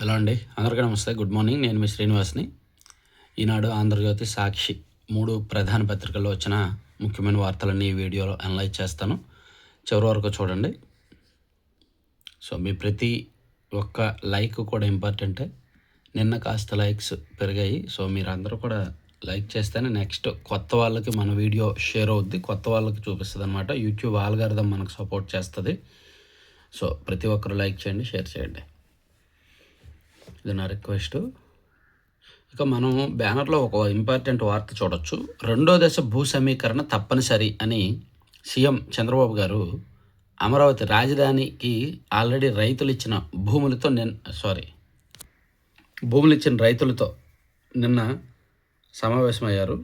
Hello అండి. అందరికీ నమస్తే. Good morning. నేను మీ శ్రీనివాస్ని. ఈనాడు ఆంధ్రజ్యోతి సాక్షి మూడు ప్రధాన పత్రికల్లో వచ్చిన ముఖ్యమైన వార్తలన్నీ ఈ వీడియోలో అనలైజ్ చేస్తాను. చివరి వరకు చూడండి. సో మీ ప్రతి ఒక్క లైక్ కూడా ఇంపార్టెంటే నిన్న కాస్త లైక్స్ పెరిగాయి. సో మీరందరూ కూడా లైక్ చేస్తేనే నెక్స్ట్ కొత్త వాళ్ళకి మన వీడియో షేర్ అవుద్ది. కొత్త వాళ్ళకి చూపిస్తుంది అనమాట యూట్యూబ్ ఆల్గారిథం మనకు సపోర్ట్ చేస్తుంది. సో ప్రతి ఒక్కరు లైక్ చేయండి షేర్ చేయండి. ఇది నా రిక్వెస్ట్ ఇక మనం బ్యానర్లో ఒక ఇంపార్టెంట్ వార్త చూడొచ్చు. రెండో దశ భూ సమీకరణ తప్పనిసరి అని సీఎం చంద్రబాబు గారు అమరావతి రాజధానికి ఆల్రెడీ రైతులు ఇచ్చిన భూములతో నిన్న సారీ భూములు ఇచ్చిన రైతులతో నిన్న సమావేశమయ్యారు.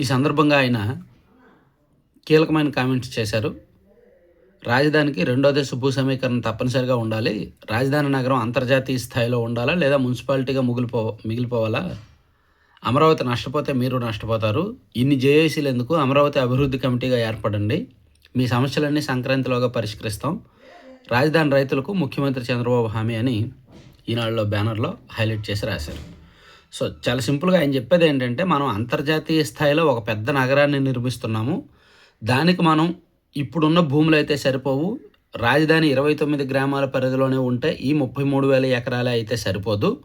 ఈ సందర్భంగా ఆయన కీలకమైన కామెంట్స్ చేశారు. రాజధానికి రెండో దశ భూ సమీకరణ తప్పనిసరిగా ఉండాలి. రాజధాని నగరం అంతర్జాతీయ స్థాయిలో ఉండాలా? లేదా మున్సిపాలిటీగా మిగిలిపో మిగిలిపోవాలా? అమరావతి నష్టపోతే మీరు నష్టపోతారు. ఇన్ని జేఏసీలు ఎందుకు? అమరావతి అభివృద్ధి కమిటీగా ఏర్పడండి. మీ సమస్యలన్నీ సంక్రాంతిలోగా పరిష్కరిస్తాం. రాజధాని రైతులకు ముఖ్యమంత్రి చంద్రబాబు హామీ అని ఈనాడులో బ్యానర్లో హైలైట్ చేసి రాశారు. సో చాలా సింపుల్గా ఆయన చెప్పేది ఏంటంటే మనం అంతర్జాతీయ స్థాయిలో ఒక పెద్ద నగరాన్ని నిర్మిస్తున్నాము. దానికి మనం ఇప్పుడున్న భూములు అయితే సరిపోవు. రాజధాని ఇరవై తొమ్మిది గ్రామాల పరిధిలోనే ఉంటే ఈ ముప్పై మూడు వేల ఎకరాలే అయితే సరిపోదు.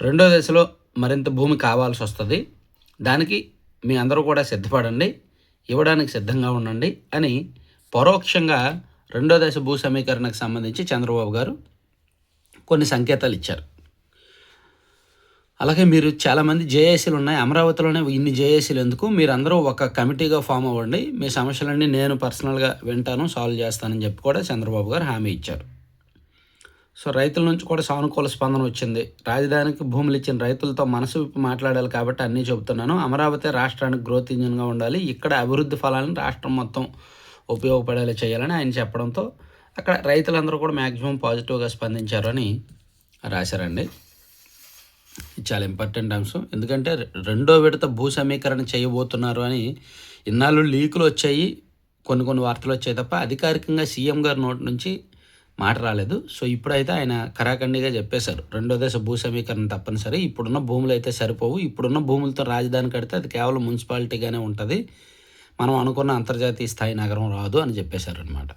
రెండో దశలో మరింత భూమి కావాల్సి వస్తుంది. దానికి మీ అందరూ కూడా సిద్ధపడండి. ఇవ్వడానికి సిద్ధంగా ఉండండి అని పరోక్షంగా రెండో దశ భూ సమీకరణకు సంబంధించి చంద్రబాబు గారు కొన్ని సంకేతాలు ఇచ్చారు. అలాగే మీరు చాలామంది జేఏసీలు ఉన్నాయి. అమరావతిలోనే ఇన్ని జేఏసీలు ఎందుకు? మీరందరూ ఒక కమిటీగా ఫామ్ అవ్వండి. మీ సమస్యలన్నీ నేను పర్సనల్గా వింటాను సాల్వ్ చేస్తానని చెప్పి కూడా చంద్రబాబు గారు హామీ ఇచ్చారు. సో రైతుల నుంచి కూడా సానుకూల స్పందన వచ్చింది. రాజధానికి భూములు ఇచ్చిన రైతులతో మనసు విప్పి మాట్లాడాలి కాబట్టి అన్నీ చెబుతున్నాను. అమరావతి రాష్ట్రానికి గ్రోత్ ఇంజిన్గా ఉండాలి. ఇక్కడ అభివృద్ధి ఫలాలను రాష్ట్రం మొత్తం ఉపయోగపడేలా చేయాలని ఆయన చెప్పడంతో అక్కడ రైతులందరూ కూడా మ్యాక్సిమం పాజిటివ్గా స్పందించారని రాశారండి. చాలా ఇంపార్టెంట్ అంశం. ఎందుకంటే రెండో విడత భూ సమీకరణ చేయబోతున్నారు అని ఇన్నాళ్ళు లీకులు వచ్చాయి కొన్ని కొన్ని వార్తలు వచ్చాయి తప్ప అధికారికంగా సీఎం గారి నోటి నుంచి మాట రాలేదు. సో ఇప్పుడైతే ఆయన కరాఖండిగా చెప్పేశారు. రెండో దశ భూ సమీకరణ తప్పనిసరి. ఇప్పుడున్న భూములు అయితే సరిపోవు. ఇప్పుడున్న భూములతో రాజధాని కడితే అది కేవలం మున్సిపాలిటీగానే ఉంటుంది. మనం అనుకున్న అంతర్జాతీయ స్థాయి నగరం రాదు అని చెప్పేశారు అనమాట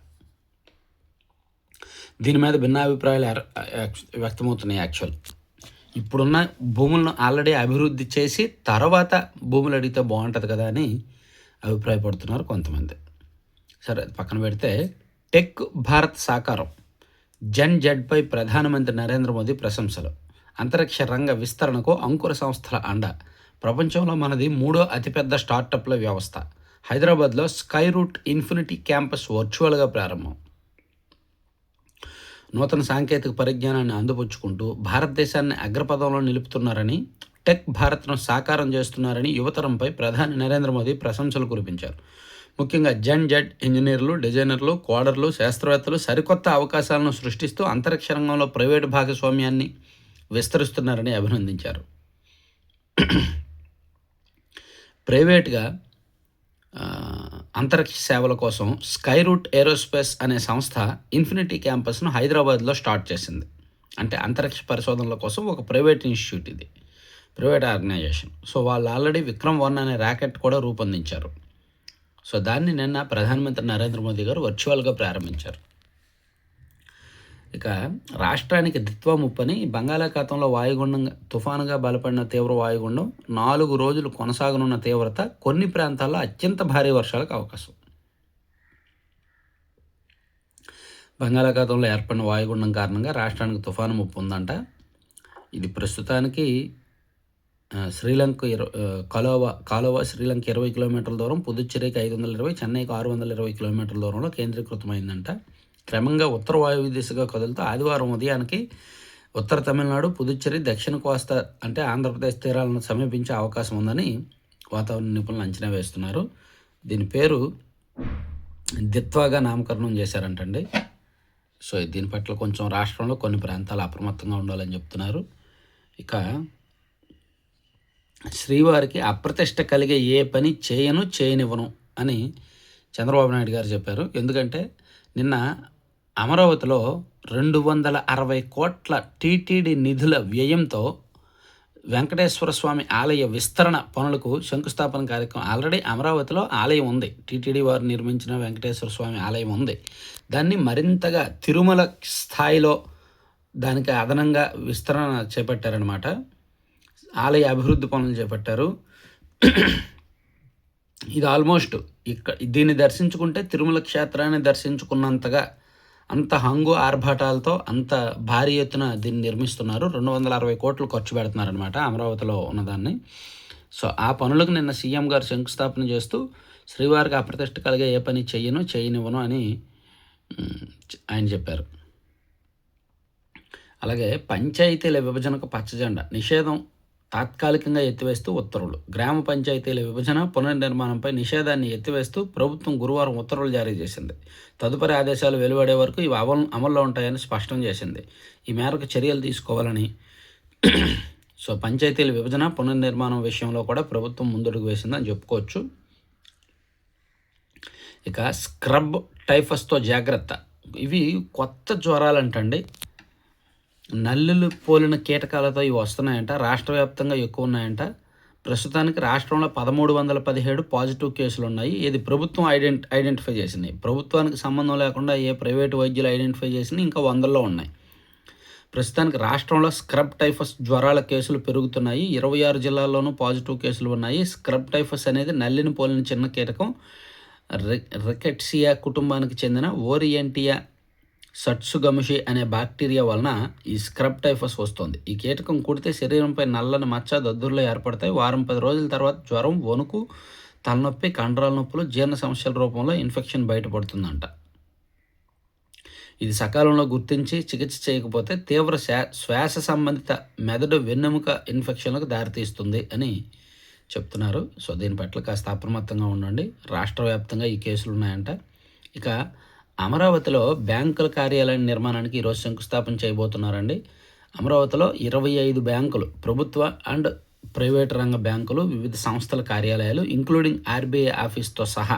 దీని మీద భిన్నాభిప్రాయాలు వ్యక్తమవుతున్నాయి యాక్చువల్ ఇప్పుడున్న భూములను ఆల్రెడీ అభివృద్ధి చేసి తర్వాత భూములు అడిగితే బాగుంటుంది కదా అని అభిప్రాయపడుతున్నారు కొంతమంది. సరే పక్కన పెడితే టెక్ భారత్ సాకారం. జన్ జడ్పై ప్రధానమంత్రి నరేంద్ర మోదీ ప్రశంసలు. అంతరిక్ష రంగ విస్తరణకు అంకుర సంస్థల అండ. ప్రపంచంలో మనది మూడో అతిపెద్ద స్టార్టప్ల వ్యవస్థ. హైదరాబాద్లో స్కై రూట్ ఇన్ఫినిటీ క్యాంపస్ వర్చువల్గా ప్రారంభం. నూతన సాంకేతిక పరిజ్ఞానాన్ని అందిపుచ్చుకుంటూ భారతదేశాన్ని అగ్రపదంలో నిలుపుతున్నారని టెక్ భారత్ను సాకారం చేస్తున్నారని యువతరంపై ప్రధాని నరేంద్ర మోదీ ప్రశంసలు కురిపించారు. ముఖ్యంగా జెన్ జెడ్ ఇంజనీర్లు డిజైనర్లు కోడర్లు శాస్త్రవేత్తలు సరికొత్త అవకాశాలను సృష్టిస్తూ అంతరిక్ష రంగంలో ప్రైవేటు భాగస్వామ్యాన్ని విస్తరిస్తున్నారని అభినందించారు. ప్రైవేట్గా అంతరిక్ష సేవల కోసం స్కై రూట్ ఏరోస్పేస్ అనే సంస్థ ఇన్ఫినిటీ క్యాంపస్ను హైదరాబాద్లో స్టార్ట్ చేసింది. అంటే అంతరిక్ష పరిశోధనల కోసం ఒక ప్రైవేట్ ఇన్స్టిట్యూట్ ఇది. Private organization. సో వాళ్ళు ఆల్రెడీ విక్రమ్ వన్ అనే ర్యాకెట్ కూడా రూపొందించారు. సో దాన్ని నిన్న ప్రధానమంత్రి నరేంద్ర మోదీ గారు వర్చువల్గా ప్రారంభించారు. ఇక రాష్ట్రానికి దిత్వా ముప్పని బంగాళాఖాతంలో వాయుగుండంగా తుఫానుగా బలపడిన తీవ్ర వాయుగుండం నాలుగు రోజులు కొనసాగనున్న తీవ్రత కొన్ని ప్రాంతాల్లో అత్యంత భారీ వర్షాలకు అవకాశం. బంగాళాఖాతంలో ఏర్పడిన వాయుగుండం కారణంగా రాష్ట్రానికి తుఫాను ముప్పు ఉందంట. ఇది ప్రస్తుతానికి శ్రీలంక కలోవ కాలువ శ్రీలంక ఇరవై కిలోమీటర్ల దూరం పుదుచ్చేరికి ఐదు వందల ఇరవై చెన్నైకి ఆరు వందల ఇరవై కిలోమీటర్ల దూరంలో కేంద్రీకృతమైందంట. క్రమంగా ఉత్తర వాయువ్య దిశగా కదులుతూ ఆదివారం ఉదయానికి ఉత్తర తమిళనాడు పుదుచ్చేరి దక్షిణ కోస్తా అంటే ఆంధ్రప్రదేశ్ తీరాలను సమీపించే అవకాశం ఉందని వాతావరణ నిపుణులు అంచనా వేస్తున్నారు. దీని పేరు దిత్వాగా నామకరణం చేశారంటండి. సో దీని పట్ల కొంచెం రాష్ట్రంలో కొన్ని ప్రాంతాలు అప్రమత్తంగా ఉండాలని చెప్తున్నారు. ఇక శ్రీవారికి అప్రతిష్ట కలిగే ఏ పని చేయను చేయనివ్వను అని చంద్రబాబు నాయుడు గారు చెప్పారు. ఎందుకంటే నిన్న అమరావతిలో రెండు వందల అరవై కోట్ల టీటీడీ నిధుల వ్యయంతో వెంకటేశ్వర స్వామి ఆలయ విస్తరణ పనులకు శంకుస్థాపన కార్యక్రమం. ఆల్రెడీ అమరావతిలో ఆలయం ఉంది. టీటీడీ వారు నిర్మించిన వెంకటేశ్వర స్వామి ఆలయం ఉంది. దాన్ని మరింతగా తిరుమల స్థాయిలో దానికి అదనంగా విస్తరణ చేపట్టారనమాట ఆలయ అభివృద్ధి పనులు చేపట్టారు. ఇది ఆల్మోస్ట్ ఇక్కడ దీన్ని దర్శించుకుంటే తిరుమల క్షేత్రాన్ని దర్శించుకున్నంతగా అంత హంగు ఆర్భాటాలతో అంత భారీ ఎత్తున దీన్ని నిర్మిస్తున్నారు. రెండు వందల అరవై కోట్లు ఖర్చు పెడుతున్నారనమాట అమరావతిలో ఉన్నదాన్ని. సో ఆ పనులకు నిన్న సీఎం గారు శంకుస్థాపన చేస్తూ శ్రీవారికి అప్రతిష్ట కలిగే ఏ పని చెయ్యను చేయనివ్వను అని ఆయన చెప్పారు. అలాగే పంచాయతీల విభజనకు పచ్చజెండా నిషేధం తాత్కాలికంగా ఎత్తివేస్తూ ఉత్తర్వులు. గ్రామ పంచాయతీల విభజన పునర్నిర్మాణంపై నిషేధాన్ని ఎత్తివేస్తూ ప్రభుత్వం గురువారం ఉత్తర్వులు జారీ చేసింది. తదుపరి ఆదేశాలు వెలువడే వరకు ఇవి అమలు అమల్లో ఉంటాయని స్పష్టం చేసింది. ఈ మేరకు చర్యలు తీసుకోవాలని సో పంచాయతీల విభజన పునర్నిర్మాణం విషయంలో కూడా ప్రభుత్వం ముందడుగు వేసిందని చెప్పుకోవచ్చు. ఇక స్క్రబ్ టైఫస్తో జాగ్రత్త. ఇవి కొత్త జ్వరాలంటండి. నల్లులు పోలిన కీటకాలతో ఇవి వస్తున్నాయంట. రాష్ట్ర వ్యాప్తంగా ఎక్కువ ఉన్నాయంట. ప్రస్తుతానికి రాష్ట్రంలో పదమూడు వందల పదిహేడు పాజిటివ్ కేసులు ఉన్నాయి. ఇది ప్రభుత్వం ఐడెంట్ ఐడెంటిఫై చేసింది. ప్రభుత్వానికి సంబంధం లేకుండా ఏ ప్రైవేటు వైద్యులు ఐడెంటిఫై చేసినా ఇంకా వందల్లో ఉన్నాయి. ప్రస్తుతానికి రాష్ట్రంలో స్క్రబ్ టైఫస్ జ్వరాల కేసులు పెరుగుతున్నాయి. ఇరవై ఆరు జిల్లాల్లోనూ పాజిటివ్ కేసులు ఉన్నాయి. స్క్రబ్ టైఫస్ అనేది నల్లిని పోలిన చిన్న కీటకం. రికెట్సియా కుటుంబానికి చెందిన ఓరియంటియా సట్సుగముషి అనే బ్యాక్టీరియా వలన ఈ స్క్రబ్ టైఫస్ వస్తుంది. ఈ కీటకం కుడితే శరీరంపై నల్లని మచ్చ దద్దుర్లు ఏర్పడతాయి. వారం పది రోజుల తర్వాత జ్వరం వణుకు తలనొప్పి కండరాల నొప్పులు జీర్ణ సమస్యల రూపంలో ఇన్ఫెక్షన్ బయటపడుతుందంట. ఇది సకాలంలో గుర్తించి చికిత్స చేయకపోతే తీవ్ర శ్వాస సంబంధిత మెదడు వెన్నెముక ఇన్ఫెక్షన్లకు దారితీస్తుంది అని చెప్తున్నారు. సో దీని పట్ల కాస్త అప్రమత్తంగా ఉండండి. రాష్ట్ర వ్యాప్తంగా ఈ కేసులు ఉన్నాయంట ఇక అమరావతిలో బ్యాంకుల కార్యాలయం నిర్మాణానికి ఈరోజు శంకుస్థాపన చేయబోతున్నారండి. అమరావతిలో ఇరవై ఐదు బ్యాంకులు ప్రభుత్వ అండ్ ప్రైవేట్ రంగ బ్యాంకులు వివిధ సంస్థల కార్యాలయాలు ఇంక్లూడింగ్ ఆర్బీఐ ఆఫీస్తో సహా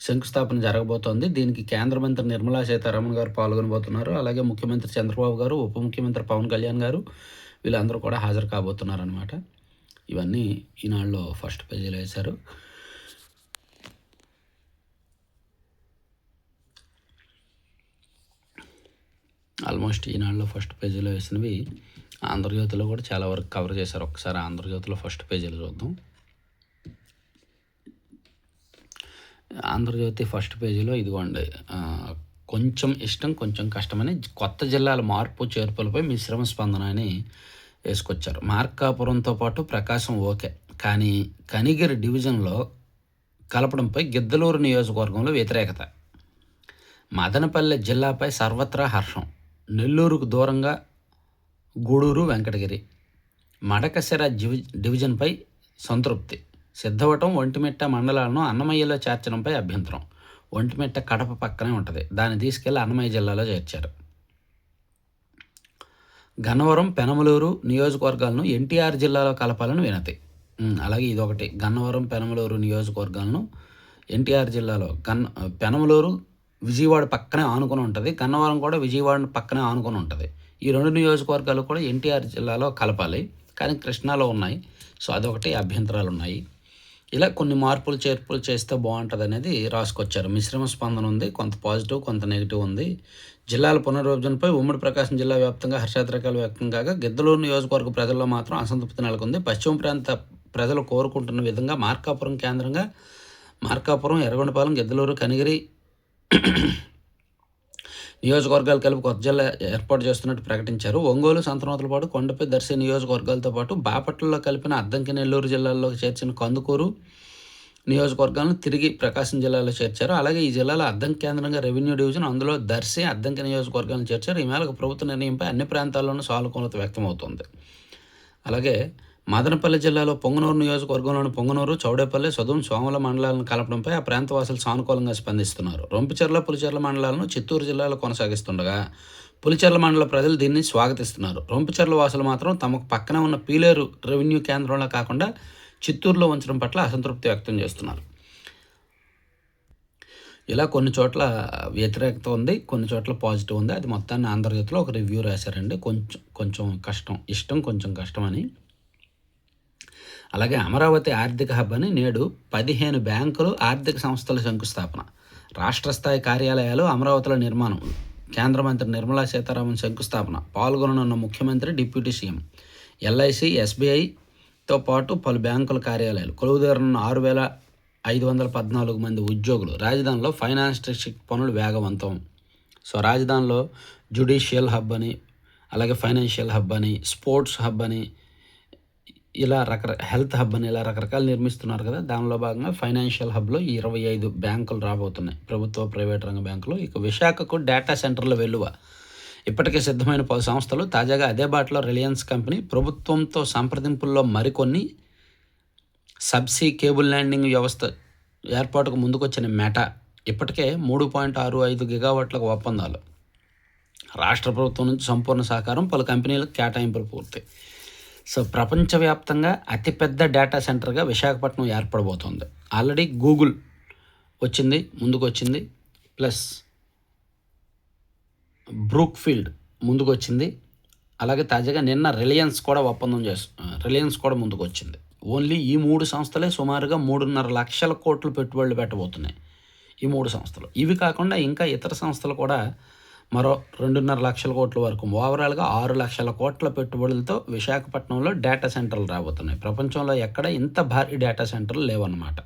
శంకుస్థాపన జరగబోతోంది. దీనికి కేంద్ర మంత్రి నిర్మలా సీతారామన్ గారు పాల్గొనబోతున్నారు. అలాగే ముఖ్యమంత్రి చంద్రబాబు గారు ఉప ముఖ్యమంత్రి పవన్ కళ్యాణ్ గారు వీళ్ళందరూ కూడా హాజరు కాబోతున్నారనమాట ఇవన్నీ ఈనాడులో ఫస్ట్ పేజీలో వేశారు. ఆల్మోస్ట్ ఈనాడులో ఫస్ట్ పేజీలో వేసినవి ఆంధ్రజ్యోతిలో కూడా చాలా వరకు కవర్ చేశారు. ఒకసారి ఆంధ్రజ్యోతిలో ఫస్ట్ పేజీలో చూద్దాం. ఆంధ్రజ్యోతి ఫస్ట్ పేజీలో ఇదిగోండి కొంచెం ఇష్టం కొంచెం కష్టమని కొత్త జిల్లాల మార్పు చేర్పులపై మిశ్రమ స్పందన అని వేసుకొచ్చారు. మార్కాపురంతో పాటు ప్రకాశం ఓకే కానీ కనిగిరి డివిజన్లో కలపడంపై గిద్దలూరు నియోజకవర్గంలో వ్యతిరేకత. మదనపల్లె జిల్లాపై సర్వత్రా హర్షం. నెల్లూరుకు దూరంగా గూడూరు వెంకటగిరి. మడకశిర డివిజన్పై సంతృప్తి. సిద్ధవటం ఒంటిమిట్ట మండలాలను అన్నమయ్యలో చేర్చడంపై అభ్యంతరం. ఒంటిమిట్ట కడప పక్కనే ఉంటుంది. దాన్ని తీసుకెళ్ళి అన్నమయ్య జిల్లాలో చేర్చారు. గన్నవరం పెనమలూరు నియోజకవర్గాలను ఎన్టీఆర్ జిల్లాలో కలపాలని వినతి. అలాగే ఇదొకటి. గన్నవరం పెనమలూరు నియోజకవర్గాలను ఎన్టీఆర్ జిల్లాలో గన్ పెనమలూరు విజయవాడ పక్కనే ఆనుకొని ఉంటుంది. గన్నవరం కూడా విజయవాడ పక్కనే ఆనుకొని ఉంటుంది. ఈ రెండు నియోజకవర్గాలు కూడా ఎన్టీఆర్ జిల్లాలో కలపాలి. కానీ కృష్ణాలో ఉన్నాయి. సో అదొకటి అభ్యంతరాలు ఉన్నాయి. ఇలా కొన్ని మార్పులు చేర్పులు చేస్తే బాగుంటుంది అనేది రాసుకొచ్చారు. మిశ్రమ స్పందన ఉంది కొంత పాజిటివ్ కొంత నెగిటివ్ ఉంది. జిల్లాల పునర్విభజనపై ఉమ్మడి ప్రకాశం జిల్లా వ్యాప్తంగా హర్షాద్రకాలు వ్యక్తం కాగా గిద్దలూరు నియోజకవర్గ ప్రజల్లో మాత్రం అసంతృప్తి నెలకొంది. పశ్చిమ ప్రాంత ప్రజలు కోరుకుంటున్న విధంగా మార్కాపురం కేంద్రంగా మార్కాపురం ఎర్రగొండపాలెం గిద్దలూరు కనిగిరి నియోజకవర్గాలు కలిపి కొత్త జిల్లా ఏర్పాటు చేస్తున్నట్టు ప్రకటించారు. ఒంగోలు పాటు కొండపై దర్శి నియోజకవర్గాలతో పాటు బాపట్లలో కలిపిన అద్దంకి నెల్లూరు జిల్లాల్లోకి చేర్చిన కందుకూరు నియోజకవర్గాలను తిరిగి ప్రకాశం జిల్లాలో చేర్చారు. అలాగే ఈ జిల్లాలో అద్దం కేంద్రంగా రెవెన్యూ డివిజన్ అందులో దర్శి అద్దంకి నియోజకవర్గాలను చేర్చారు. ఈ మేరకు ప్రభుత్వ నిర్ణయంపై అన్ని ప్రాంతాల్లోనూ సానుకూలత వ్యక్తమవుతోంది. అలాగే మదనపల్లి జిల్లాలో పొంగనూరు నియోజకవర్గంలోని పొంగనూరు చౌడేపల్లి సదుం సోమల మండలాలను కలపడంపై ఆ ప్రాంతవాసులు సానుకూలంగా స్పందిస్తున్నారు. రొంపిచెర్ల పులిచెర్ల మండలాలను చిత్తూరు జిల్లాలో కొనసాగిస్తుండగా పులిచెర్ల మండల ప్రజలు దీన్ని స్వాగతిస్తున్నారు. రొంపిచెర్ల వాసులు మాత్రం తమకు పక్కన ఉన్న పీలేరు రెవెన్యూ కేంద్రంలో కాకుండా చిత్తూరులో ఉంచడం పట్ల అసంతృప్తి వ్యక్తం చేస్తున్నారు. ఇలా కొన్ని చోట్ల వ్యతిరేకత ఉంది కొన్ని చోట్ల పాజిటివ్ ఉంది. అది మొత్తాన్ని ఆంధ్రజ్యోతిలో ఒక రివ్యూ రాశారండి. కొంచెం కొంచెం కష్టం ఇష్టం కొంచెం కష్టం అని అలాగే అమరావతి ఆర్థిక హబ్ అని నేడు పదిహేను బ్యాంకులు ఆర్థిక సంస్థల శంకుస్థాపన. రాష్ట్ర స్థాయి కార్యాలయాలు అమరావతిలో నిర్మాణం. కేంద్ర మంత్రి నిర్మలా సీతారామన్ శంకుస్థాపన. పాల్గొననున్న ముఖ్యమంత్రి డిప్యూటీ సీఎం. ఎల్ఐసి ఎస్బీఐతో పాటు పలు బ్యాంకుల కార్యాలయాలు. కొలువుదీరనున్న ఆరు వేల ఐదు వందల పద్నాలుగు మంది ఉద్యోగులు. రాజధానిలో ఫైనాన్స్ డిస్ట్రిక్ట్ పనులు వేగవంతం. సో రాజధానిలో జుడిషియల్ హబ్ అని అలాగే ఫైనాన్షియల్ హబ్ అని స్పోర్ట్స్ హబ్ అని ఇలా రకర హెల్త్ హబ్ అని ఇలా రకరకాలు నిర్మిస్తున్నారు కదా. దానిలో భాగంగా ఫైనాన్షియల్ హబ్లో ఇరవై ఐదు బ్యాంకులు రాబోతున్నాయి. ప్రభుత్వ ప్రైవేట్ రంగ బ్యాంకులు. ఇక విశాఖకు డేటా సెంటర్ల వెలువ ఇప్పటికే సిద్ధమైన పలు సంస్థలు తాజాగా అదే బాటలో రిలయన్స్ కంపెనీ ప్రభుత్వంతో సంప్రదింపుల్లో మరికొన్ని సబ్సీ కేబుల్ ల్యాండింగ్ వ్యవస్థ ఏర్పాటుకు ముందుకొచ్చిన మెటా ఇప్పటికే మూడు పాయింట్ ఆరు ఐదు గిగావాట్లకు ఒప్పందాలు. రాష్ట్ర ప్రభుత్వం నుంచి సంపూర్ణ సహకారం పలు కంపెనీలకు కేటాయింపులు పూర్తి. సో ప్రపంచవ్యాప్తంగా అతిపెద్ద డేటా సెంటర్గా విశాఖపట్నం ఏర్పడబోతోంది. ఆల్రెడీ గూగుల్ వచ్చింది ముందుకు వచ్చింది ప్లస్ బ్రూక్ ఫీల్డ్ ముందుకు వచ్చింది అలాగే తాజాగా నిన్న రిలయన్స్ కూడా ఒప్పందం చేసు రిలయన్స్ కూడా ముందుకు వచ్చింది ఓన్లీ ఈ మూడు సంస్థలే సుమారుగా మూడున్నర లక్షల కోట్లు పెట్టుబడులు పెట్టబోతున్నాయి. ఈ మూడు సంస్థలు. ఇవి కాకుండా ఇంకా ఇతర సంస్థలు కూడా మరో రెండున్నర లక్షల కోట్ల వరకు. ఓవరాల్గా ఆరు లక్షల కోట్ల పెట్టుబడులతో విశాఖపట్నంలో డేటా సెంటర్లు రాబోతున్నాయి. ప్రపంచంలో ఎక్కడ ఇంత భారీ డేటా సెంటర్లు లేవన్నమాట.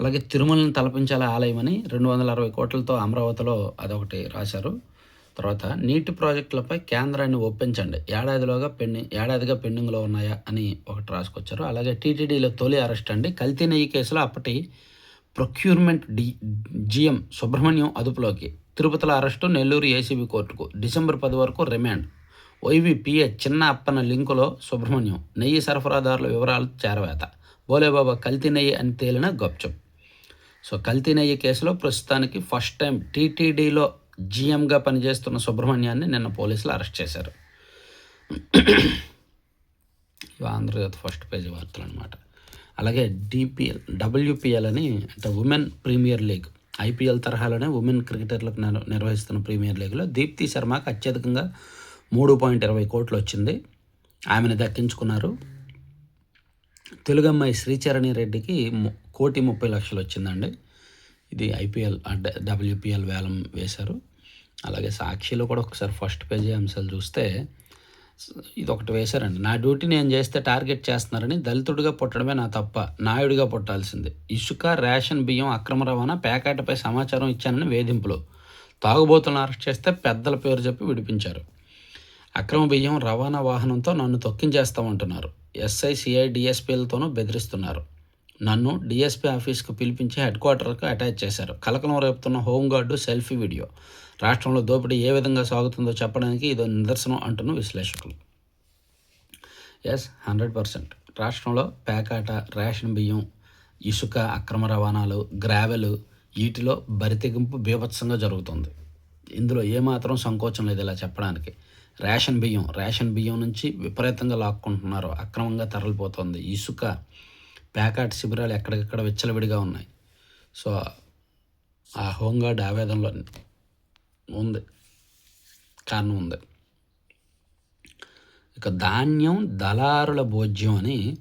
అలాగే తిరుమలను తలపించాల ఆలయం అని రెండు వందల అరవై కోట్లతో అమరావతిలో అదొకటి రాశారు. తర్వాత నీటి ప్రాజెక్టులపై కేంద్రాన్ని ఒప్పించండి. ఏడాదిలోగా పెండింగ్ ఏడాదిగా పెండింగ్లో ఉన్నాయా అని ఒకటి రాసుకొచ్చారు. అలాగే టీటీడీలో తొలి అరెస్ట్ అండి. కల్తీ నెయ్యి కేసులో అప్పటి ప్రొక్యూర్మెంట్ డి జిఎం సుబ్రహ్మణ్యం అదుపులోకి. తిరుపతిలో అరెస్టు నెల్లూరు ఏసీబీ కోర్టుకు. డిసెంబర్ పది వరకు రిమాండ్. వైవిపిఏ చిన్న అప్పన లింకులో సుబ్రహ్మణ్యం. నెయ్యి సరఫరాదారుల వివరాలు చేరవేత. బోలేబాబా కల్తీ నెయ్యి అని తేలిన గప్చుప్ సో కల్తీ నెయ్యి కేసులో ప్రస్తుతానికి ఫస్ట్ టైం టీటీడీలో జీఎంగా పనిచేస్తున్న సుబ్రహ్మణ్యాన్ని నిన్న పోలీసులు అరెస్ట్ చేశారు. ఆంధ్రజ్యోతి ఫస్ట్ పేజీ వార్తలు అనమాట అలాగే డిపిఎల్ డబ్ల్యూపిఎల్ అని అంటే ఉమెన్ ప్రీమియర్ లీగ్ ఐపీఎల్ తరహాలోనే ఉమెన్ క్రికెటర్లకు నిర్వహిస్తున్న ప్రీమియర్ లీగ్లో దీప్తి శర్మకు అత్యధికంగా మూడు పాయింట్ ఇరవై కోట్లు వచ్చింది. ఆమెను దక్కించుకున్నారు. తెలుగు అమ్మాయి శ్రీచరణి రెడ్డికి కోటి ముప్పై లక్షలు వచ్చిందండి. ఇది ఐపీఎల్ అంటే డబ్ల్యూపీఎల్ వేలం వేశారు. అలాగే సాక్షిలో కూడా ఒకసారి ఫస్ట్ పేజీ అంశాలు చూస్తే ఇది ఒకటి వేశారండి. నా డ్యూటీ నేను చేస్తే టార్గెట్ చేస్తున్నారని దళితుడిగా పుట్టడమే నా తప్ప నాయుడిగా పుట్టాల్సింది. ఇసుక రేషన్ బియ్యం అక్రమ రవాణా ప్యాకెట్పై సమాచారం ఇచ్చానని వేధింపులు. తాగుబోతులను అరెస్ట్ చేస్తే పెద్దల పేరు చెప్పి విడిపించారు. అక్రమ బియ్యం రవాణా వాహనంతో నన్ను తొక్కించేస్తామంటున్నారు. ఎస్ఐ సిఐ డిఎస్పీలతోనూ బెదిరిస్తున్నారు. నన్ను డిఎస్పీ ఆఫీస్కు పిలిపించి హెడ్ క్వార్టర్కు అటాచ్ చేశారు. కలకలం రేపుతున్న హోంగార్డు సెల్ఫీ వీడియో. రాష్ట్రంలో దోపిడీ ఏ విధంగా సాగుతుందో చెప్పడానికి ఇదో నిదర్శనం అంటున్న విశ్లేషకులు. ఎస్ హండ్రెడ్ పర్సెంట్ రాష్ట్రంలో పేకాట రేషన్ బియ్యం ఇసుక అక్రమ రవాణాలు గ్రావెలు వీటిలో బరితెగింపు బీభత్సంగా జరుగుతుంది. ఇందులో ఏమాత్రం సంకోచం లేదు ఇలా చెప్పడానికి. రేషన్ బియ్యం రేషన్ బియ్యం నుంచి విపరీతంగా లాక్కుంటున్నారు. అక్రమంగా తరలిపోతుంది. ఇసుక ప్యాకాట్ శిబిరాలు ఎక్కడికక్కడ విచ్చలవిడిగా ఉన్నాయి. సో ఆ హోంగార్డ్ ఆవేదనలో ఉంది. కారణం ఉంది. ఇక ధాన్యం దళారుల భోజ్యం అని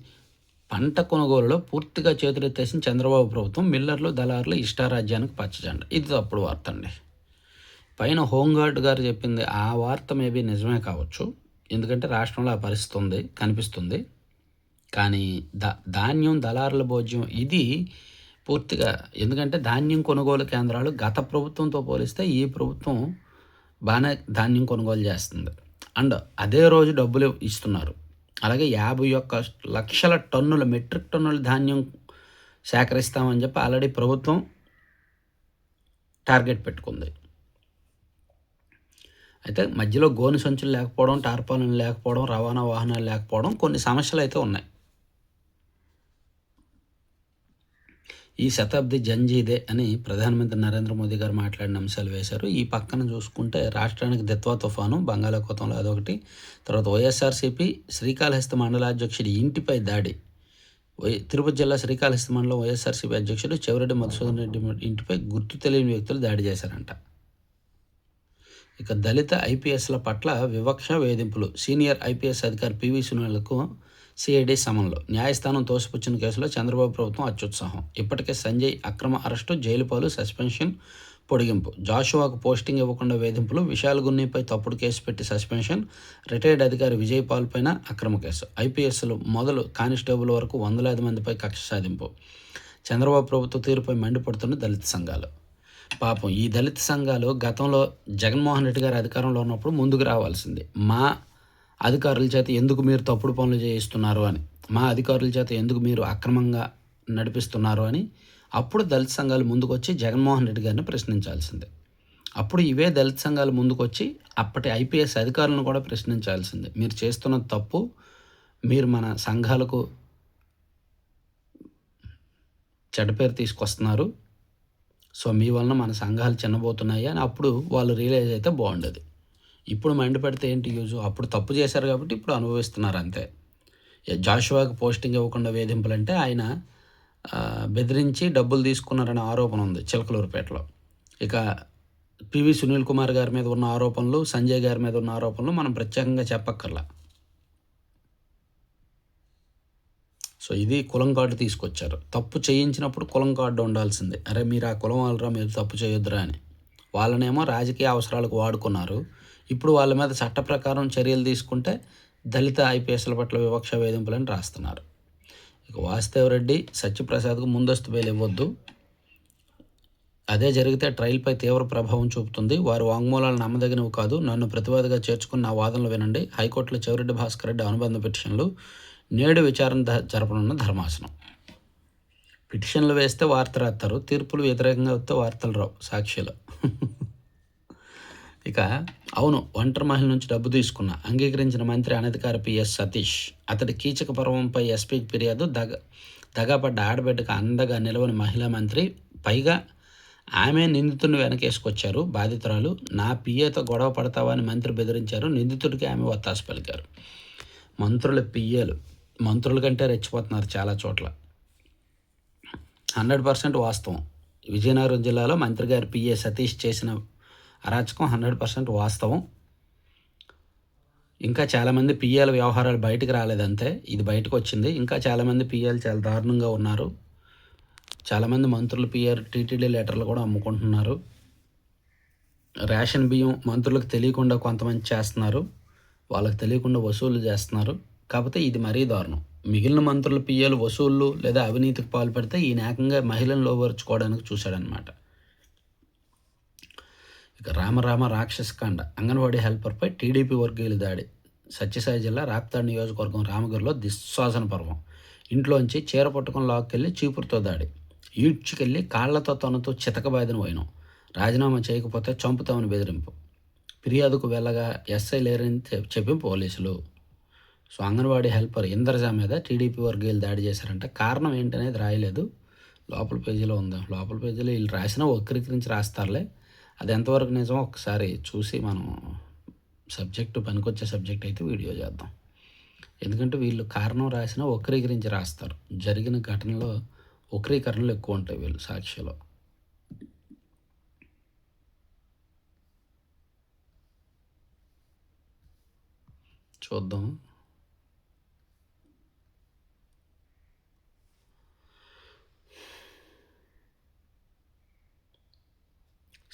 పంట కొనుగోలులో పూర్తిగా చేతులెత్తేసిన చంద్రబాబు ప్రభుత్వం. మిల్లర్లు దళారులు ఇష్టారాజ్యానికి పచ్చజెండ. ఇది తప్పుడు వార్త అండి. పైన హోంగార్డ్ గారు చెప్పింది ఆ వార్త మేబీ నిజమే కావచ్చు. ఎందుకంటే రాష్ట్రంలో ఆ పరిస్థితి ఉంది కనిపిస్తుంది. కానీ దా ధాన్యం దళారుల భోజ్యం ఇది పూర్తిగా. ఎందుకంటే ధాన్యం కొనుగోలు కేంద్రాలు గత ప్రభుత్వంతో పోలిస్తే ఈ ప్రభుత్వం బాగానే ధాన్యం కొనుగోలు చేస్తుంది. అండ్ అదే రోజు డబ్బులు ఇస్తున్నారు. అలాగే యాభై ఒక్క లక్షల టన్నుల మెట్రిక్ టన్నుల ధాన్యం సేకరిస్తామని చెప్పి ఆల్రెడీ ప్రభుత్వం టార్గెట్ పెట్టుకుంది. అయితే మధ్యలో గోను సంచులు లేకపోవడం టార్పాలను లేకపోవడం రవాణా వాహనాలు లేకపోవడం కొన్ని సమస్యలు అయితే ఉన్నాయి. ఈ శతాబ్ది జంజీదే అని ప్రధానమంత్రి నరేంద్ర మోదీ గారు మాట్లాడిన అంశాలు వేశారు. ఈ పక్కన చూసుకుంటే రాష్ట్రానికి దత్వా తుఫాను బంగాళాఖాతంలో అదొకటి తర్వాత వైఎస్ఆర్సీపీ శ్రీకాళహస్తి మండలాధ్యక్షుడి ఇంటిపై దాడి. తిరుపతి జిల్లా శ్రీకాళహస్తి మండలం వైఎస్ఆర్సీపీ అధ్యక్షుడు చెవిరెడ్డి మధుసూదన్ రెడ్డి ఇంటిపై గుర్తు తెలియని వ్యక్తులు దాడి చేశారంట. ఇక దళిత ఐపీఎస్ల పట్ల వివక్ష వేధింపులు. సీనియర్ ఐపీఎస్ అధికారి పివి సునీలకు సిఐడి సమన్లో. న్యాయస్థానం తోసిపుచ్చిన కేసులో చంద్రబాబు ప్రభుత్వం అత్యుత్సాహం. ఇప్పటికే సంజయ్ అక్రమ అరెస్టు జైలు పాలు సస్పెన్షన్ పొడిగింపు. జాషువాకు పోస్టింగ్ ఇవ్వకుండా వేధింపులు విశాల్ గున్నీపై తప్పుడు కేసు పెట్టి సస్పెన్షన్ రిటైర్డ్ అధికారి విజయ్ పాల్ పైన అక్రమ కేసు. ఐపీఎస్లు మొదలు కానిస్టేబుల్ వరకు వందలాది మందిపై కక్ష సాధింపు. చంద్రబాబు ప్రభుత్వ తీరుపై మండిపడుతున్న దళిత సంఘాలు. పాపం ఈ దళిత సంఘాలు గతంలో జగన్మోహన్ రెడ్డి గారు అధికారంలో ఉన్నప్పుడు ముందుకు రావాల్సింది. మా అధికారుల చేత ఎందుకు మీరు తప్పుడు పనులు చేయిస్తున్నారు అని మా అధికారుల చేత ఎందుకు మీరు అక్రమంగా నడిపిస్తున్నారు అని అప్పుడు దళిత సంఘాలు ముందుకొచ్చి జగన్మోహన్ రెడ్డి గారిని ప్రశ్నించాల్సిందే. అప్పుడు ఇవే దళిత సంఘాలు ముందుకొచ్చి అప్పటి ఐపీఎస్ అధికారులను కూడా ప్రశ్నించాల్సిందే. మీరు చేస్తున్న తప్పు మీరు మన సంఘాలకు చెడ్డ పేరు తీసుకొస్తున్నారు. సో మీ వలన మన సంఘాలు చిన్నబోతున్నాయి అని అప్పుడు వాళ్ళు రియలైజ్ అయితే బాగుండేది. ఇప్పుడు మైండ్ పెడితే ఏంటి యూజు? అప్పుడు తప్పు చేశారు కాబట్టి ఇప్పుడు అనుభవిస్తున్నారు అంతే. జాషువాకి పోస్టింగ్ ఇవ్వకుండా వేధింపులంటే ఆయన బెదిరించి డబ్బులు తీసుకున్నారనే ఆరోపణ ఉంది చిలకలూరుపేటలో. ఇక పివి సునీల్ కుమార్ గారి మీద ఉన్న ఆరోపణలు సంజయ్ గారి మీద ఉన్న ఆరోపణలు మనం ప్రత్యేకంగా చెప్పక్కర్లా. సో ఇది కులం కార్డు తీసుకొచ్చారు. తప్పు చేయించినప్పుడు కులం కార్డు ఉండాల్సిందే. అరే మీరు ఆ కులం వాళ్ళరా మీరు తప్పు చేయొద్దురా అని. వాళ్ళనేమో రాజకీయ అవసరాలకు వాడుకున్నారు. ఇప్పుడు వాళ్ళ మీద చట్ట ప్రకారం చర్యలు తీసుకుంటే దళిత ఐపీఎస్ల పట్ల వివక్ష వేధింపులని రాస్తున్నారు. ఇక వాసుదేవరెడ్డి సత్యప్రసాద్కు ముందస్తు బెయిల్ ఇవ్వద్దు. అదే జరిగితే ట్రయల్పై తీవ్ర ప్రభావం చూపుతుంది. వారి వాంగ్మూలాలు నమ్మదగినవి కాదు. నన్ను ప్రతివాదిగా చేర్చుకున్న నా వాదనలు వినండి. హైకోర్టులో చెవిరెడ్డి భాస్కర్ రెడ్డి అనుబంధ పిటిషన్లు నేడు విచారణ జరపనున్న ధర్మాసనం. పిటిషన్లు వేస్తే వార్త రాస్తారు తీర్పులు వ్యతిరేకంగా వస్తే వార్తలు రావు. సాక్షిలో. ఇక అవును ఒంటరి మహిళ నుంచి డబ్బు తీసుకున్న అంగీకరించిన మంత్రి అనధికార పిఎస్ సతీష్. అతడి కీచక పర్వంపై ఎస్పీకి ఫిర్యాదు దగ దగాపడ్డ ఆడబిడ్డకు అందగా నిలవని మహిళా మంత్రి పైగా ఆమె నిందితుడిని వెనకేసుకొచ్చారు. బాధితురాలు నా పిఏతో గొడవ పడతావని మంత్రి బెదిరించారు. నిందితుడికి ఆమె ఒత్తాసు పలికారు. మంత్రుల పిఏలు మంత్రుల కంటే రెచ్చిపోతున్నారు చాలా చోట్ల. హండ్రెడ్ పర్సెంట్ వాస్తవం. విజయనగరం జిల్లాలో మంత్రి గారి పిఏ సతీష్ చేసిన అరాచకం హండ్రెడ్ పర్సెంట్ వాస్తవం. ఇంకా చాలామంది పిఎల్ వ్యవహారాలు బయటకు రాలేదంతే. ఇది బయటకు వచ్చింది ఇంకా చాలామంది పిఎల్ చాలా దారుణంగా ఉన్నారు. చాలామంది మంత్రులు పిఆర్ టీటీడీ లెటర్లు కూడా అమ్ముకుంటున్నారు. రేషన్ బియ్యం మంత్రులకు తెలియకుండా కొంతమంది చేస్తున్నారు. వాళ్ళకి తెలియకుండా వసూలు చేస్తున్నారు. కాకపోతే ఇది మరీ దారుణం. మిగిలిన మంత్రుల పిఎలు వసూళ్ళు లేదా అవినీతికి పాల్పడితే ఈ ఏకంగా మహిళను లోపరుచుకోవడానికి చూశాడనమాట ఇక రామరామ రాక్షసకాండ అంగన్వాడీ హెల్పర్పై టీడీపీ వర్గీయులు దాడి. సత్యసాయి జిల్లా రాప్తాడ్ నియోజకవర్గం రామగిరిలో దిశ్వాసన పర్వం. ఇంట్లోంచి చీర పట్టుకుని లాక్కెళ్ళి చీపురుతో దాడి. ఈడ్చుకెళ్ళి కాళ్ళతో తనతో చితకబాదిన పోయినాం రాజీనామా చేయకపోతే చంపుతామని బెదిరింపు. ఫిర్యాదుకు వెళ్ళగా ఎస్ఐ లేరని చెప్పి పోలీసులు. సో అంగన్వాడీ హెల్పర్ ఇంద్రజా మీద టీడీపీ వర్గీయులు దాడి చేశారంట. కారణం ఏంటనేది రాయలేదు. లోపల పేజీలో ఉందా? లోపల పేజీలో వీళ్ళు రాసినా వక్రీకరించి రాస్తారులే. అది ఎంతవరకు నిజం ఒకసారి చూసి మనం సబ్జెక్టు పనికొచ్చే సబ్జెక్ట్ అయితే వీడియో చేద్దాం. ఎందుకంటే వీళ్ళు కారణం రాసినా వక్రీకరించి రాస్తారు. జరిగిన ఘటనలో వక్రీకరణలు ఎక్కువ ఉంటాయి వీళ్ళు సాక్షిలో చూద్దాం.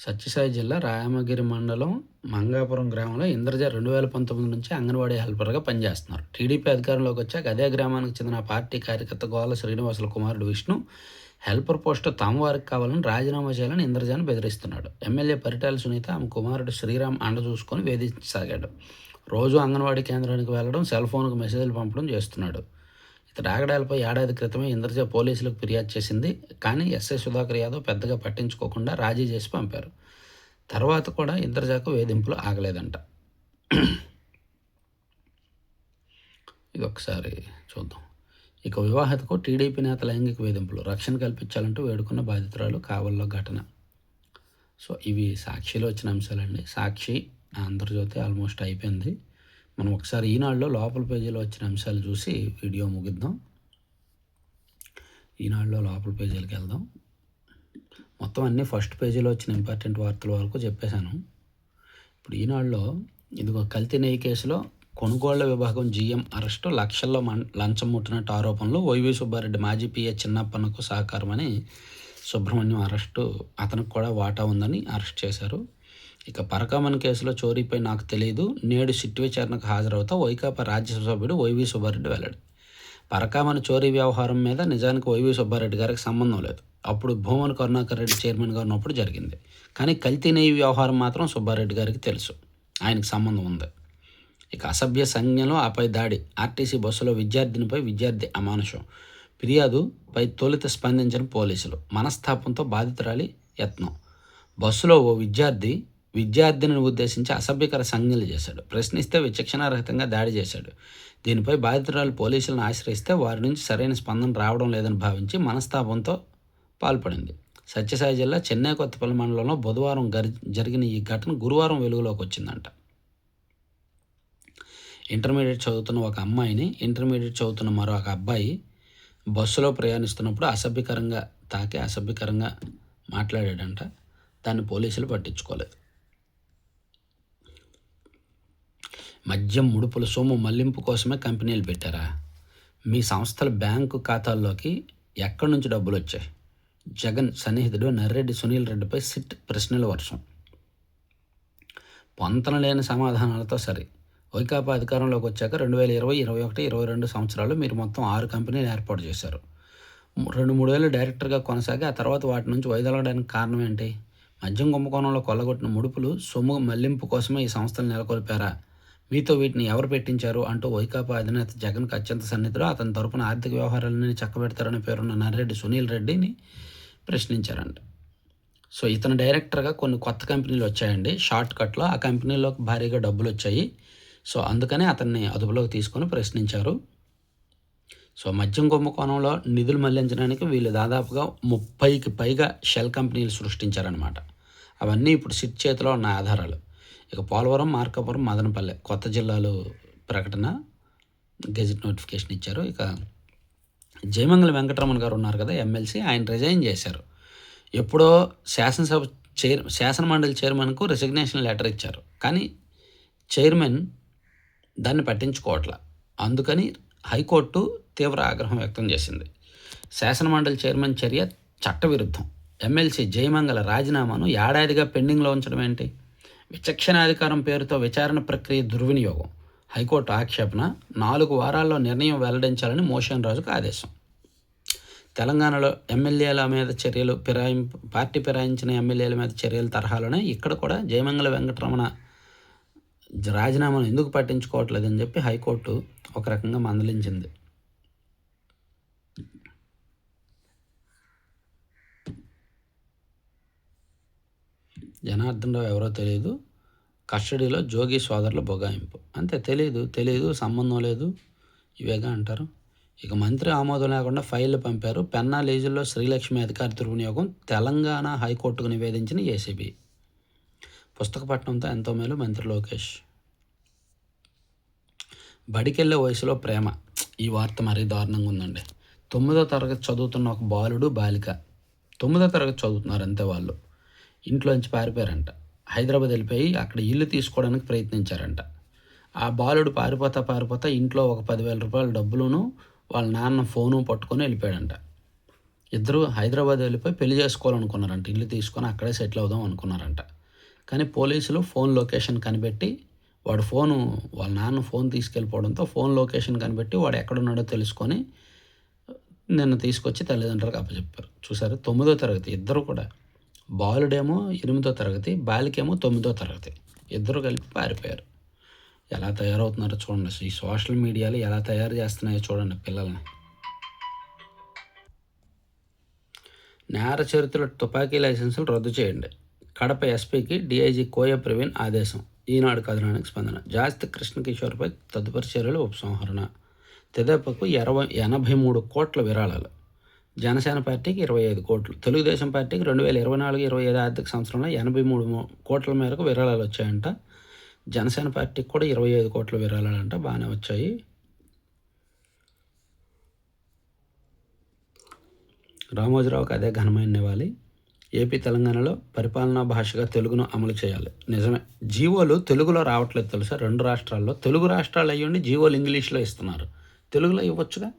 సత్యసాయి జిల్లా రాయమగిరి మండలం మంగాపురం గ్రామంలో ఇంద్రజ రెండు వేల పంతొమ్మిది నుంచి అంగన్వాడీ హెల్పర్గా పనిచేస్తున్నారు. టీడీపీ అధికారంలోకి వచ్చాక అదే గ్రామానికి చెందిన పార్టీ కార్యకర్త గోల శ్రీనివాసుల కుమారుడు విష్ణు హెల్పర్ పోస్టు తాము వారికి కావాలని రాజీనామా చేయాలని ఇంద్రజాను బెదిరిస్తున్నాడు. ఎమ్మెల్యే పరిటాల సునీత ఆమె కుమారుడు శ్రీరామ్ అండ చూసుకొని వేధించసాగాడు. రోజు అంగన్వాడీ కేంద్రానికి వెళ్ళడం సెల్ ఫోన్కు మెసేజ్లు పంపడం చేస్తున్నాడు. ఇతడు ఏడాది క్రితమే ఇంద్రజ పోలీసులకు ఫిర్యాదు చేసింది. కానీ ఎస్ఐ సుధాకర్ యాదవ్ పెద్దగా పట్టించుకోకుండా రాజీ చేసి పంపారు. తర్వాత కూడా ఇంద్రజాకు వేధింపులు ఆగలేదంట. ఇది ఒకసారి చూద్దాం. ఇక వివాహతకు టీడీపీ నేత లైంగిక వేధింపులు రక్షణ కల్పించాలంటూ వేడుకున్న బాధితురాలు కావల్లో ఘటన. సో ఇవి సాక్షిలో వచ్చిన అంశాలండి. సాక్షి ఆంధ్రజ్యోతి ఆల్మోస్ట్ అయిపోయింది. మనం ఒకసారి ఈనాడులో లోపల పేజీలో వచ్చిన అంశాలు చూసి వీడియో ముగిద్దాం. ఈనాడులో లోపల పేజీలకు వెళ్దాం. మొత్తం అన్నీ ఫస్ట్ పేజీలో వచ్చిన ఇంపార్టెంట్ వార్తల వరకు చెప్పేశాను. ఇప్పుడు ఈనాడులో ఇదిగో కల్తీ నెయ్యి కేసులో కొనుగోళ్ళ విభాగం జీఎం అరెస్టు లక్షల్లో మన్ లంచం ముట్టినట్టు ఆరోపణలు వైవి సుబ్బారెడ్డి మాజీ పిఏ చిన్నప్పన్నకు సహకారమని సుబ్రహ్మణ్యం అరెస్టు అతనికి కూడా వాటా ఉందని అరెస్ట్ చేశారు. ఇక పరకామన్ కేసులో చోరీపై నాకు తెలియదు నేడు సిట్ విచారణకు హాజరవుతా వైకాపా రాజ్యసభ సభ్యుడు వైవి సుబ్బారెడ్డి వెల్లడి. పరకామన్ చోరీ వ్యవహారం మీద నిజానికి వైవి సుబ్బారెడ్డి గారికి సంబంధం లేదు. అప్పుడు భూమన్ కరుణాకర్ రెడ్డి చైర్మన్గా ఉన్నప్పుడు జరిగింది. కానీ కల్తీ నెయ్యి వ్యవహారం మాత్రం సుబ్బారెడ్డి గారికి తెలుసు. ఆయనకు సంబంధం ఉంది. ఇక అసభ్య సంజ్ఞలో ఆపై దాడి ఆర్టీసీ బస్సులో విద్యార్థినిపై విద్యార్థి అమానుషం ఫిర్యాదుపై తొలిత స్పందించిన పోలీసులు మనస్తాపంతో బాధితురాలి యత్నం. బస్సులో ఓ విద్యార్థి విద్యార్థిని ఉద్దేశించి అసభ్యకర సంజ్ఞలు చేశాడు. ప్రశ్నిస్తే విచక్షణారహితంగా దాడి చేశాడు. దీనిపై బాధితురాలు పోలీసులను ఆశ్రయిస్తే వారి నుంచి సరైన స్పందన రావడం లేదని భావించి మనస్తాపంతో పాల్పడింది. సత్యసాయి జిల్లా చెన్నై కొత్తపల్లి మండలంలో బుధవారం గరి జరిగిన ఈ ఘటన గురువారం వెలుగులోకి వచ్చిందంట. ఇంటర్మీడియట్ చదువుతున్న ఒక అమ్మాయిని ఇంటర్మీడియట్ చదువుతున్న మరో ఒక అబ్బాయి బస్సులో ప్రయాణిస్తున్నప్పుడు అసభ్యకరంగా తాకి అసభ్యకరంగా మాట్లాడాడంట. దాన్ని పోలీసులు పట్టించుకోలేదు. మద్యం ముడుపుల సొమ్ము మళ్ళింపు కోసమే కంపెనీలు పెట్టారా? మీ సంస్థల బ్యాంకు ఖాతాల్లోకి ఎక్కడి నుంచి డబ్బులు వచ్చాయి? జగన్ సన్నిహితుడు నర్రెడ్డి సునీల్ రెడ్డిపై సిట్ ప్రశ్నల వర్షం. పొంతన లేని సమాధానాలతో సరే. వైకాపా అధికారంలోకి వచ్చాక రెండు వేల ఇరవై ఇరవై ఒకటి ఇరవై రెండు సంవత్సరాలు మీరు మొత్తం ఆరు కంపెనీలు ఏర్పాటు చేశారు. రెండు మూడు వేలు డైరెక్టర్గా కొనసాగి ఆ తర్వాత వాటి నుంచి వైదొలగడానికి కారణం ఏంటి? మద్యం కుంభకోణంలో కొల్లగొట్టిన ముడుపులు సొమ్ము మళ్ళింపు కోసమే ఈ సంస్థలు నెలకొల్పారా? మీతో వీటిని ఎవరు పెట్టించారు అంటూ వైకాపా అధినేత జగన్కు అత్యంత సన్నిధిలో అతని తరపున ఆర్థిక వ్యవహారాలన్నీ చక్కబెడతారని పేరున్న నర్రెడ్డి సునీల్ రెడ్డిని ప్రశ్నించారంట. సో ఇతను డైరెక్టర్గా కొన్ని కొత్త కంపెనీలు వచ్చాయండి. షార్ట్ కట్లో ఆ కంపెనీలోకి భారీగా డబ్బులు వచ్చాయి. సో అందుకనే అతన్ని అదుపులోకి తీసుకొని ప్రశ్నించారు. సో మద్యం కుంభకోణంలో నిధులు మళ్ళించడానికి వీళ్ళు దాదాపుగా ముప్పైకి పైగా షెల్ కంపెనీలు సృష్టించారనమాట అవన్నీ ఇప్పుడు సిట్ చేతిలో ఉన్న ఆధారాలు. ఇక పోలవరం మార్కాపురం మదనపల్లె కొత్త జిల్లాలు ప్రకటన గెజిట్ నోటిఫికేషన్ ఇచ్చారు. ఇక జయమంగళ వెంకటరమణ గారు ఉన్నారు కదా ఎమ్మెల్సీ ఆయన రిజైన్ చేశారు. ఎప్పుడో శాసనసభ చైర్ శాసనమండలి చైర్మన్కు రిసిగ్నేషన్ లెటర్ ఇచ్చారు. కానీ చైర్మన్ దాన్ని పట్టించుకోవట్లా. అందుకని హైకోర్టు తీవ్ర ఆగ్రహం వ్యక్తం చేసింది. శాసనమండలి చైర్మన్ చర్య చట్టవిరుద్ధం. ఎమ్మెల్సీ జయమంగళ రాజీనామాను ఏడాదిగా పెండింగ్లో ఉంచడం ఏంటి? విచక్షణాధికారం పేరుతో విచారణ ప్రక్రియ దుర్వినియోగం. హైకోర్టు ఆక్షేపణ నాలుగు వారాల్లో నిర్ణయం వెల్లడించాలని మోషన్ రాజుకు ఆదేశం. తెలంగాణలో ఎమ్మెల్యేల మీద చర్యలు ఫిరాయింపు పార్టీ ఫిరాయించిన ఎమ్మెల్యేల మీద చర్యల తరహాలోనే ఇక్కడ కూడా జయమంగళ వెంకటరమణ రాజీనామాను ఎందుకు పట్టించుకోవట్లేదని చెప్పి హైకోర్టు ఒక రకంగా మందలించింది. జనార్దన్ రావు ఎవరో తెలియదు కస్టడీలో జోగి సోదరుల బొగాయింపు. అంతే తెలియదు తెలియదు సంబంధం లేదు. ఇవేగా అంటారు? ఇక మంత్రి ఆమోదం లేకుండా ఫైళ్ళు పంపారు. పెన్నా లీజుల్లో శ్రీలక్ష్మి అధికార దుర్వినియోగం తెలంగాణ హైకోర్టుకు నివేదించిన ఏసీబీ. పుస్తకపట్నంతో ఎంతో మేలు మంత్రి లోకేష్. బడికెళ్ళే వయసులో ప్రేమ. ఈ వార్త మరీ దారుణంగా ఉందండి. తొమ్మిదో తరగతి చదువుతున్న ఒక బాలుడు బాలిక. తొమ్మిదో తరగతి చదువుతున్నారు అంతే వాళ్ళు. ఇంట్లోంచి పారిపోయారంట. హైదరాబాద్ వెళ్ళిపోయి అక్కడ ఇల్లు తీసుకోవడానికి ప్రయత్నించారంట. ఆ బాలుడు పారిపోతా పారిపోతా ఇంట్లో ఒక పదివేల రూపాయల డబ్బులును వాళ్ళ నాన్న ఫోను పట్టుకొని వెళ్ళిపోయాడంట. ఇద్దరు హైదరాబాద్ వెళ్ళిపోయి పెళ్ళి చేసుకోవాలనుకున్నారంట. ఇల్లు తీసుకొని అక్కడే సెటిల్ అవుదాం అనుకున్నారంట. కానీ పోలీసులు ఫోన్ లొకేషన్ కనిపెట్టి వాడు ఫోను వాళ్ళ నాన్న ఫోన్ తీసుకెళ్ళిపోవడంతో ఫోన్ లొకేషన్ కనిపెట్టి వాడు ఎక్కడున్నాడో తెలుసుకొని నిన్న తీసుకొచ్చి తల్లిదండ్రులకు అప్పచెప్పారు. చూసారు? తొమ్మిదో తరగతి. ఇద్దరు కూడా. బాలుడేమో ఎనిమిదో తరగతి బాలికేమో తొమ్మిదో తరగతి. ఇద్దరు కలిపి పారిపోయారు. ఎలా తయారవుతున్నారో చూడండి. ఈ సోషల్ మీడియాలు ఎలా తయారు చేస్తున్నాయో చూడండి పిల్లల్ని. నేర చరిత్ర తుపాకీ లైసెన్సులు రద్దు చేయండి. కడప ఎస్పీకి డిఐజీ కోయ ప్రవీణ్ ఆదేశం. ఈనాడు కథనానికి స్పందన. జాస్తి కృష్ణకిషోర్పై తదుపరి చర్యలు ఉపసంహరణ. తెదేపకు ఇరవై ఎనభై మూడు కోట్ల విరాళాలు. జనసేన పార్టీకి ఇరవై ఐదు కోట్లు తెలుగుదేశం పార్టీకి రెండు వేల ఇరవై నాలుగు ఇరవై ఐదు ఆర్థిక సంవత్సరంలో ఎనభై మూడు కోట్ల మేరకు విరాళాలు వచ్చాయంట. జనసేన పార్టీకి కూడా ఇరవై ఐదు కోట్ల విరాళాలంట బాగానే వచ్చాయి. రామోజీరావుకి అదే ఘనమైన నివాళి ఏపీ తెలంగాణలో పరిపాలనా భాషగా తెలుగును అమలు చేయాలి. నిజమే. జీవోలు తెలుగులో రావట్లేదు తెలుసా? రెండు రాష్ట్రాల్లో తెలుగు రాష్ట్రాలు అయ్యుండి జీవోలు ఇంగ్లీష్లో ఇస్తున్నారు. తెలుగులో ఇవ్వచ్చుగా?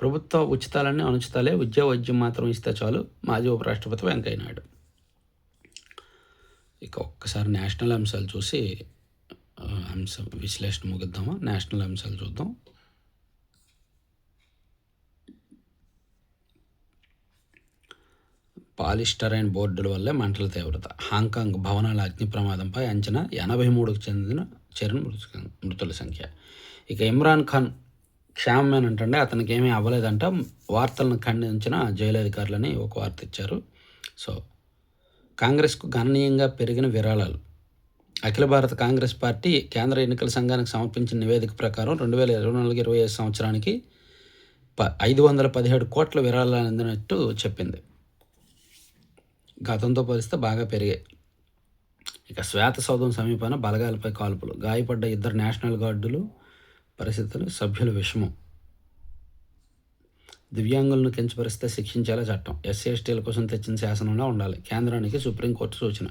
ప్రభుత్వ ఉచితాలన్నీ అనుచితాలే విద్యా వైద్యం మాత్రం ఇస్తే చాలు. మాజీ ఉపరాష్ట్రపతి వెంకయ్యనాయుడు. ఇక ఒక్కసారి నేషనల్ అంశాలు చూసి అంశం విశ్లేషణ ముగిద్దామా? నేషనల్ అంశాలు చూద్దాం. పాలిస్టరైన్ బోర్డుల వల్లే మంటల తీవ్రత. హాంకాంగ్ భవనాల అగ్ని ప్రమాదంపై అంచనా ఎనభై మూడుకు చెందిన చరణ్ మృతుల సంఖ్య. ఇక ఇమ్రాన్ ఖాన్ క్షేమమేన అంటే అతనికి ఏమీ అవ్వలేదంట. వార్తలను ఖండించిన జైలు అధికారులని ఒక వార్త ఇచ్చారు. సో కాంగ్రెస్కు గణనీయంగా పెరిగిన విరాళాలు. అఖిల భారత కాంగ్రెస్ పార్టీ కేంద్ర ఎన్నికల సంఘానికి సమర్పించిన నివేదిక ప్రకారం రెండు వేల ఇరవై నాలుగు ఇరవై ఐదు సంవత్సరానికి ప ఐదు వందల పదిహేడు కోట్ల విరాళాలు అందినట్టు చెప్పింది. గతంతో పోలిస్తే బాగా పెరిగాయి. ఇక శ్వేత సౌధం సమీపాన బలగాలపై కాల్పులు. గాయపడ్డ ఇద్దరు నేషనల్ గార్డులు పరిస్థితులు సభ్యుల విషమం. దివ్యాంగులను కించపరిస్తే శిక్షించేలా చట్టం. ఎస్సీ ఎస్టీల కోసం తెచ్చిన శాసనంలో ఉండాలి. కేంద్రానికి సుప్రీంకోర్టు సూచన.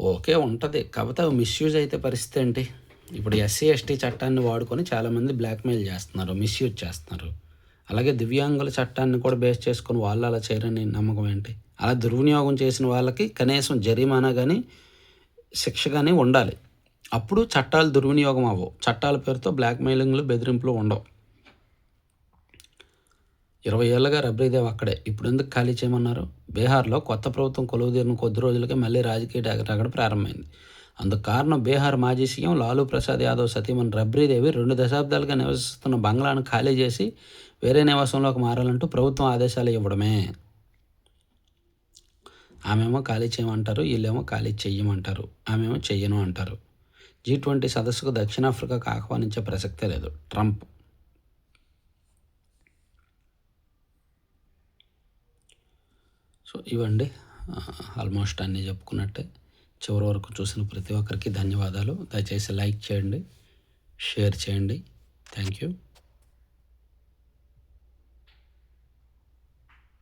ఓకే ఉంటుంది. కాకపోతే అవి మిస్యూజ్ అయితే పరిస్థితి ఏంటి? ఇప్పుడు ఎస్సీ ఎస్టీ చట్టాన్ని వాడుకొని చాలామంది బ్లాక్మెయిల్ చేస్తున్నారు మిస్యూజ్ చేస్తున్నారు. అలాగే దివ్యాంగుల చట్టాన్ని కూడా బేస్ చేసుకొని వాళ్ళు అలా చేయరని నమ్మకం ఏంటి? అలా దుర్వినియోగం చేసిన వాళ్ళకి కనీసం జరిమానా కానీ శిక్ష కానీ ఉండాలి. అప్పుడు చట్టాలు దుర్వినియోగం అవ్వవు చట్టాల పేరుతో బ్లాక్మెయిలింగ్లు బెదిరింపులు ఉండవు. ఇరవై ఏళ్ళగా రబ్రీదేవ్ అక్కడే. ఇప్పుడు ఎందుకు ఖాళీ చేయమన్నారు? బీహార్లో కొత్త ప్రభుత్వం కొలువుదీరిన కొద్ది రోజులకే మళ్ళీ రాజకీయ రగడ ప్రారంభమైంది. అందుకు కారణం బీహార్ మాజీ సీఎం లాలూ ప్రసాద్ యాదవ్ సతీమణి రబ్రీదేవి రెండు దశాబ్దాలుగా నివసిస్తున్న బంగ్లాను ఖాళీ చేసి వేరే నివాసంలోకి మారాలంటూ ప్రభుత్వం ఆదేశాలు ఇవ్వడమే. ఆమెమో ఖాళీ చేయమంటారు వీళ్ళేమో ఖాళీ చెయ్యమంటారు ఆమెమో చెయ్యను అంటారు. జీ ట్వంటీ సదస్సుకు దక్షిణాఫ్రికాకు ఆహ్వానించే ప్రసక్తే లేదు. ట్రంప్. సో ఇవండి ఆల్మోస్ట్ అన్నీ చెప్పుకున్నట్టే. చివరి వరకు చూసిన ప్రతి ఒక్కరికి ధన్యవాదాలు. దయచేసి లైక్ చేయండి షేర్ చేయండి. Thank you.